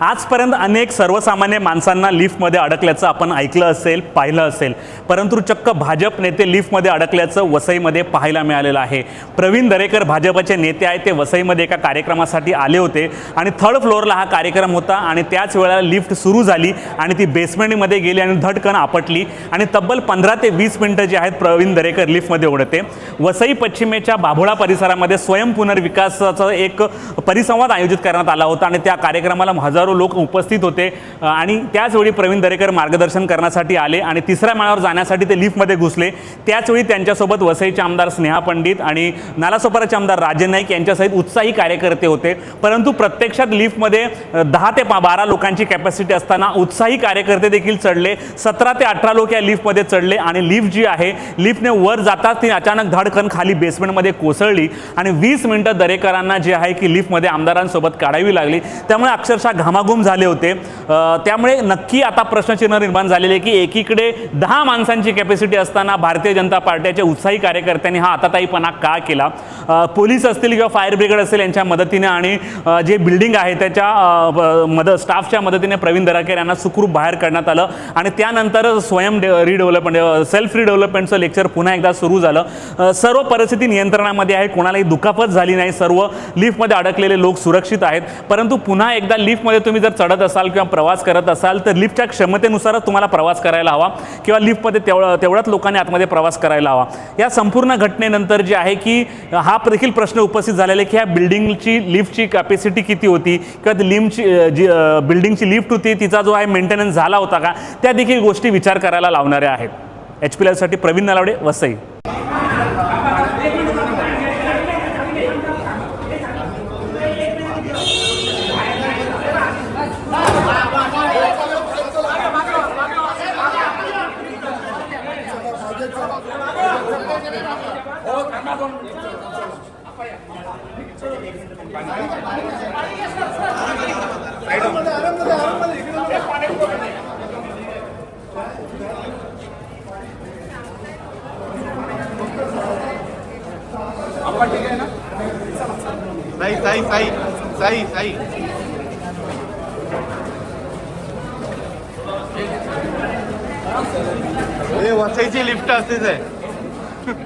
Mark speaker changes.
Speaker 1: आजपर्यंत अनेक सर्वसामान्य माणसांना लिफ्टमध्ये अडकल्याचं आपण ऐकलं असेल पाहिलं असेल. परंतु चक्क भाजप नेते लिफ्टमध्ये अडकल्याचं वसईमध्ये पाहायला मिळालेलं आहे. प्रवीण दरेकर भाजपचे नेते आहेत ते वसईमध्ये एका कार्यक्रमासाठी आले होते आणि थर्ड फ्लोअरला हा कार्यक्रम होता आणि त्याच वेळेला लिफ्ट सुरू झाली आणि ती बेसमेंटमध्ये गेली आणि धडकन आपटली आणि तब्बल पंधरा ते वीस मिनटं जे आहेत प्रवीण दरेकर लिफ्टमध्ये उडते वसई पश्चिमेच्या बाभोळा परिसरामध्ये स्वयं पुनर्विकासाचा एक परिसंवाद आयोजित करण्यात आला होता आणि त्या कार्यक्रमाला हजारो लोक उपस्थित होते. आणि त्याचवेळी प्रवीण दरेकर मार्गदर्शन करण्यासाठी आले आणि तिसऱ्या माळावर जाण्यासाठी ते लिफ्टमध्ये घुसले. त्याचवेळी त्यांच्यासोबत वसईचे आमदार स्नेहा पंडित आणि नालासोपाराचे आमदार राजन नाईक यांच्यासहित उत्साही कार्यकर्ते होते. परंतु प्रत्यक्षात लिफ्टमध्ये दहा ते बारा लोकांची कॅपॅसिटी असताना उत्साही कार्यकर्ते देखील चढले. सतरा ते अठरा लोक या लिफ्टमध्ये चढले आणि लिफ्ट जी आहे लिफ्टने वर जाताच ती अचानक धडकन खाली बेसमेंटमध्ये कोसळली आणि वीस मिनिटं दरेकरांना जे आहे की लिफ्टमध्ये आमदारांसोबत काढावी लागली. त्यामुळे अक्षरशः घामाघूम झाले होते. त्यामुळे नक्की आता प्रश्नचिन्ह निर्माण झालेले आहे की एकीकडे दहा माणसांची कॅपॅसिटी असताना भारतीय जनता पार्टीच्या उत्साही कार्यकर्त्यांनी हा आताताईपणा का केला? पोलीस असतील किंवा फायर ब्रिगेड असेल यांच्या मदतीने आणि जे बिल्डिंग आहे त्याच्या मद स्टाफच्या मदतीने प्रवीण दराकेर यांना सुखरूप बाहेर काढण्यात आलं. आणि त्यानंतर स्वयं रिडेव्हलपमेंट सेल्फ रिडेव्हलपमेंटचं लेक्चर पुन्हा एकदा सुरू झालं. सर्व परिस्थिती नियंत्रणामध्ये आहे कोणालाही दुखापत झाली नाही. सर्व लिफ्टमध्ये अडकलेले लोक सुरक्षित आहेत. परंतु पुन्हा एकदा लिफ्टमध्ये तुम्ही जर चढत असाल किंवा प्रवास करत असाल तर लिफ्टच्या क्षमतेनुसारच तुम्हाला प्रवास करायला हवा किंवा लिफ्टमध्ये तेवढं तेवढ्याच लोकांनी आतमध्ये प्रवास करायला हवा. या संपूर्ण घटनेनंतर जे आहे की हा देखील प्रश्न उपस्थित झालेला आहे की ह्या बिल्डिंगची लिफ्टची कॅपॅसिटी किती होती? किंवा ती जी बिल्डिंगची लिफ्ट होती तिचा जो आहे मेंटेनन्स झाला होता का? त्या देखील गोष्टी विचार करायला लावणाऱ्या आहेत. एच पी साठी प्रवीण नलावडे वसई.
Speaker 2: साई साई साई साई साई हे वसायची लिफ्ट असतेच आहे